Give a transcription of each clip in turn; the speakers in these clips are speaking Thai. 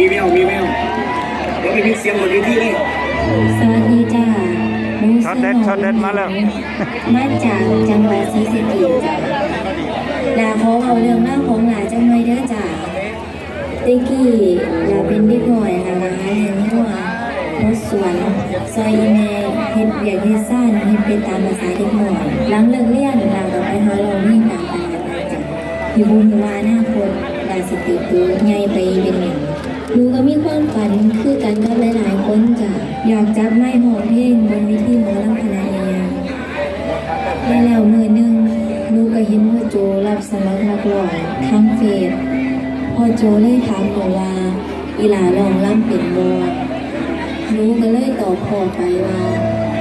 มีแววมีแววเดี๋ยวไปมีเสียงบนเวทีเลยสวัสดีจ้าหนูช็อตเด็ดช็อตเด็ดมาแล้วมาจากจังหวัดศรีสะเกษจ้าลาขอเอาเรื่องเล่าวของหลาจังไว้เด้อจ้าเด็กกี้ลาเป็นเด็กหน่อยนะมาหาเลี้ยงหัวรถสวนซอยอีแม่เฮ็ดเบียกเฮ็ดซ่านเฮ็ดเป็นตามภาษาเด็กหน่อยหลังเลิกเรียนลาก็ไปหาเราเล่นตามตลาดนัดจ้ะอยู่บุญว่าอนาคตลาสิติดตัวใหญ่ไปเป็นหนึ่ง หนูก็มีความฝันคือกันกับหลายๆคนจ้ะอยากจับไม้หอเพลงบนวิธีหมอลำคณะใหญ่ๆและแล้วมือหนึ่งหนูก็เห็นว่าโจรับสมัครนักร้องทางเฟซพอโจเลยถามหนูว่า อีหลาลองล่ำเป็นบ่หนูก็เลยตอบพ่อไปว่า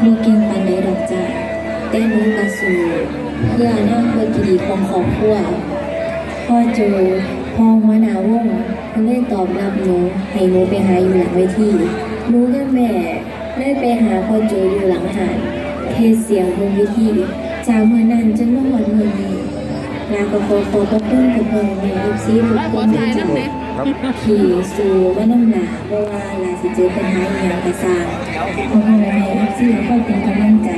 หนูเก่งปานใดดอกจ้ะแต่หนูก็สู้เพื่ออนาคตที่ดีของครอบครัวพ่อโจ พอหัวหน้าวงเพิ่นได้ตอบรับหนูให้หนูไปหาอยู่หลังเวทีหนูกับแม่ได้ไปหาพ่อโจอยู่หลังหานเทศเสียงบนเวทีจากเมื่อนั้นจนมาหมดมื่อนี้ลาก็ขอขอบพระคุณกับพ่อแม่ลูกซีทุกคนที่จ้าครับขี่สู่ว่าน้ำหนาเพราะว่าลาสิเจอปัญหาอย่างกระซางพ่อแม่ลูกซีก็เป็นกำลังใจ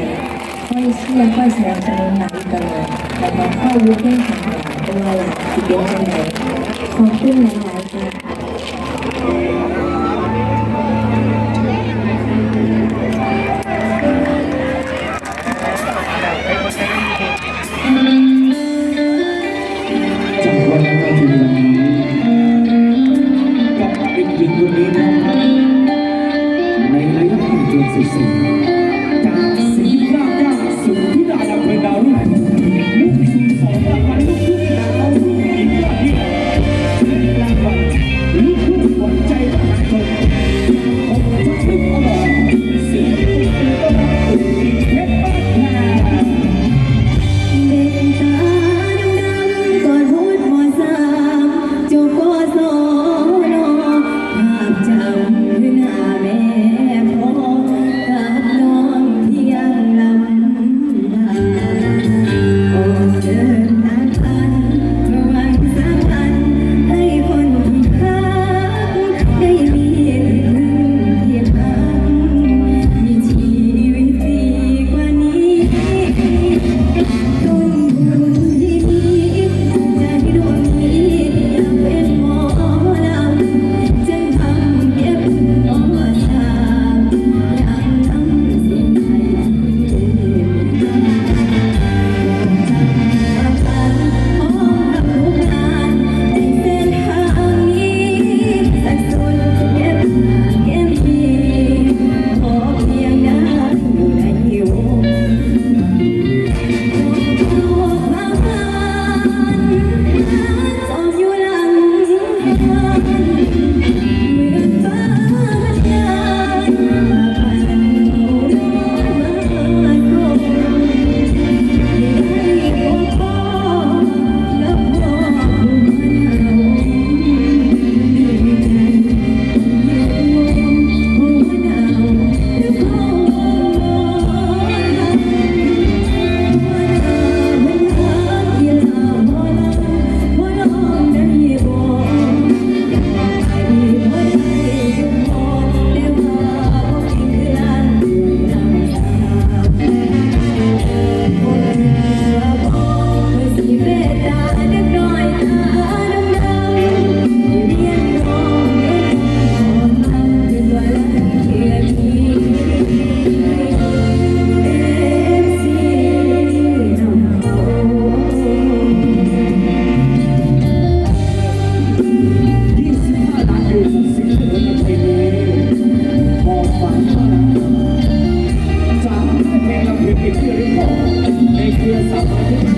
ค่อยเชื่อค่อยแสนับสนุนหลังตลอดแต่ก็ค่อยรู้เรื่องของหลา นตัวหลานที่เป็นจังไดขอบคุณหลายๆค่ะจังหวัดนาทีนี้กับเด็กหญิงคนนี้นะในระยะทางจนสุดสิ่ Thank you.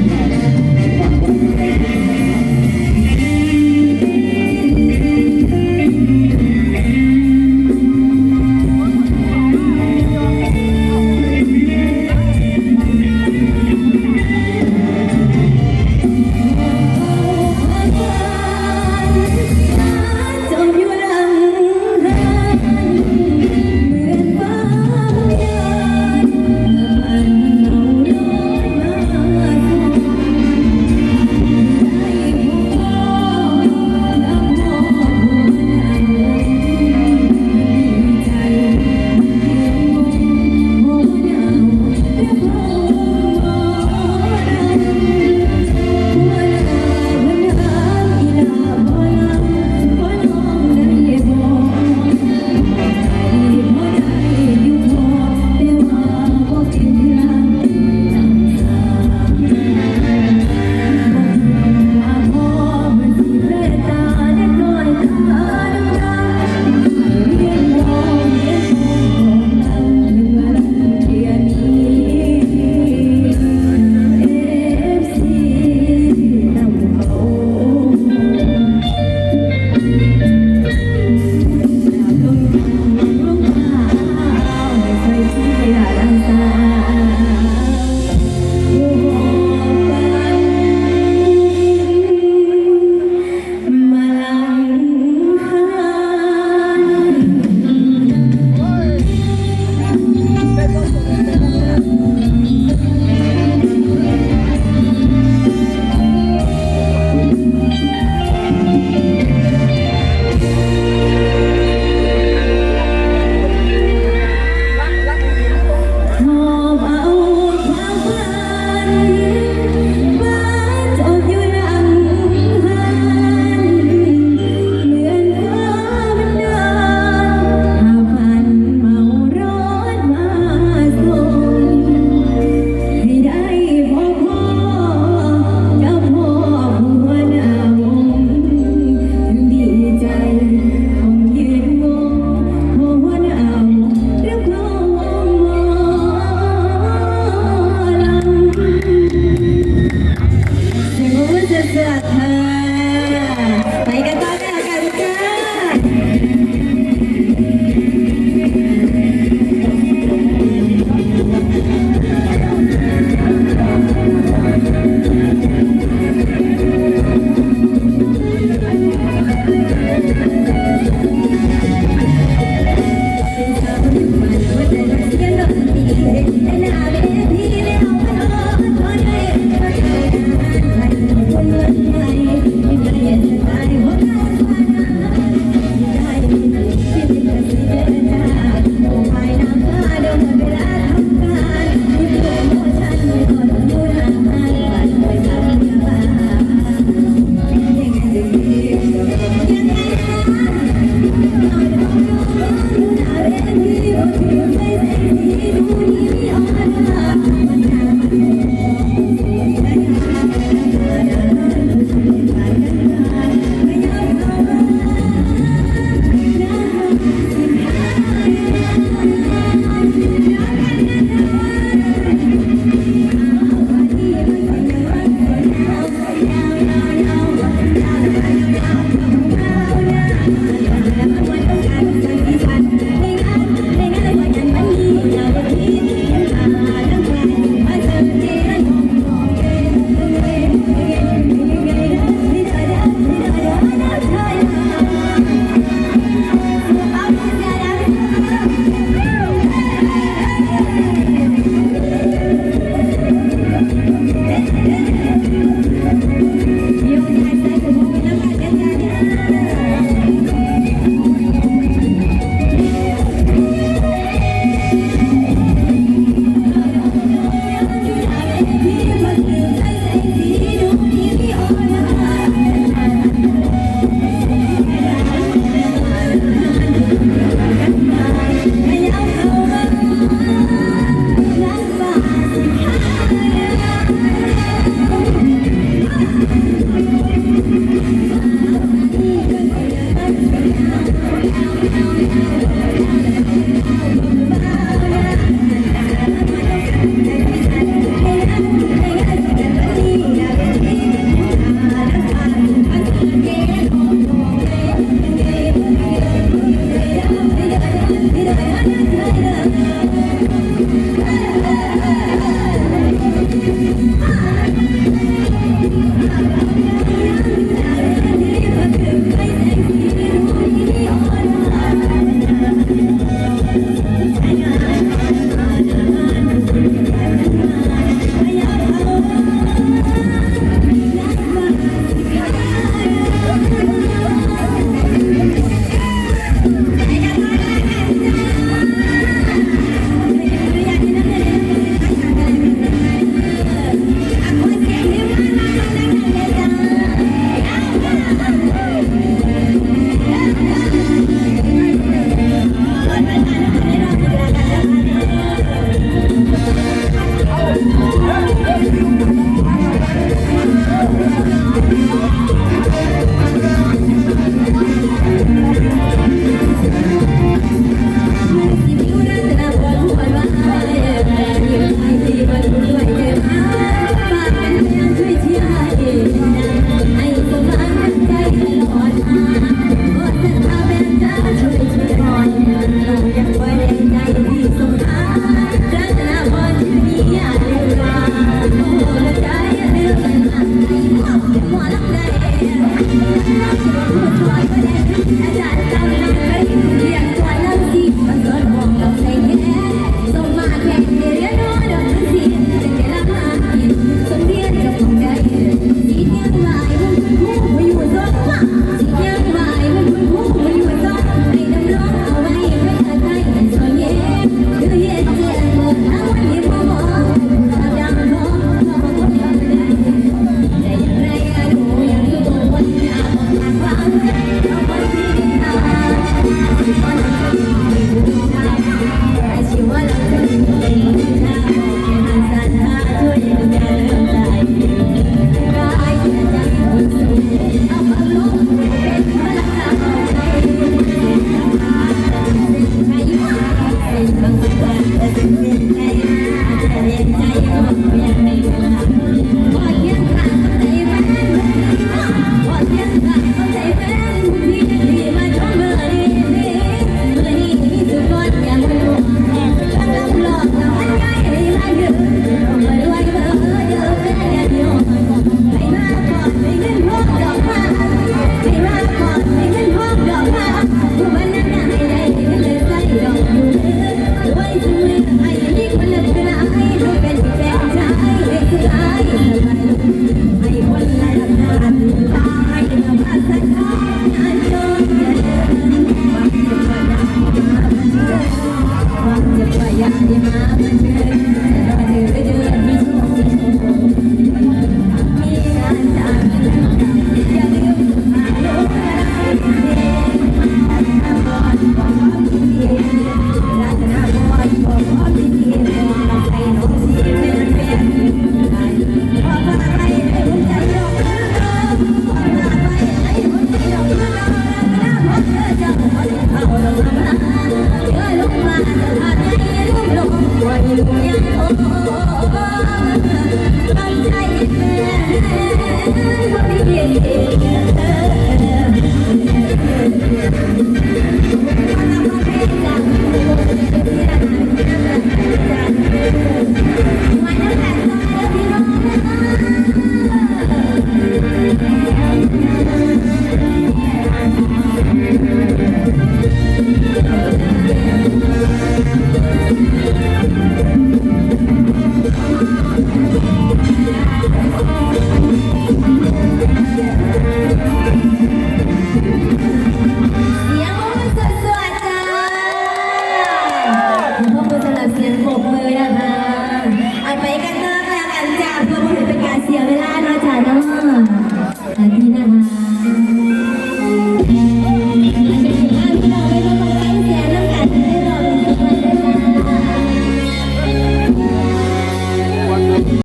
Thank you.